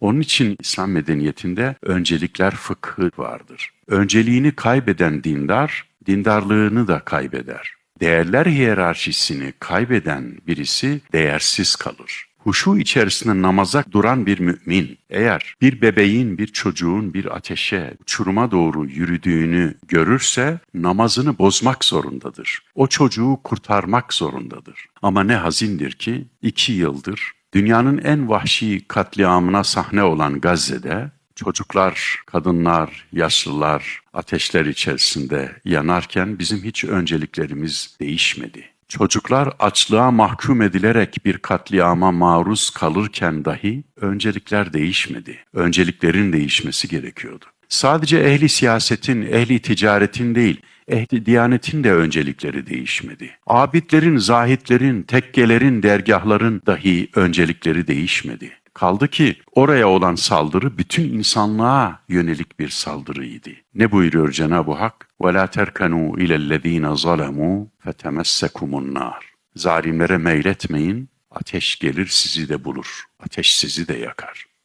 Onun için İslam medeniyetinde öncelikler fıkhı vardır. Önceliğini kaybeden dindar, dindarlığını da kaybeder. Değerler hiyerarşisini kaybeden birisi değersiz kalır. Huşu içerisinde namaza duran bir mümin eğer bir bebeğin, bir çocuğun bir ateşe, uçuruma doğru yürüdüğünü görürse namazını bozmak zorundadır. O çocuğu kurtarmak zorundadır. Ama ne hazindir ki iki yıldır dünyanın en vahşi katliamına sahne olan Gazze'de çocuklar, kadınlar, yaşlılar ateşler içerisinde yanarken bizim hiç önceliklerimiz değişmedi. Çocuklar açlığa mahkum edilerek bir katliama maruz kalırken dahi öncelikler değişmedi. Önceliklerin değişmesi gerekiyordu. Sadece ehli siyasetin, ehli ticaretin değil, ehli diyanetin de öncelikleri değişmedi. Abidlerin, zahitlerin, tekkelerin, dergahların dahi öncelikleri değişmedi. Kaldı ki oraya olan saldırı bütün insanlığa yönelik bir saldırıydı. Ne buyuruyor Cenab-ı Hak? وَلَا تَرْكَنُوا اِلَى الَّذ۪ينَ ظَلَمُوا فَتَمَسَّكُمُ النَّارِ Zalimlere meyletmeyin, ateş gelir sizi de bulur. Ateş sizi de yakar.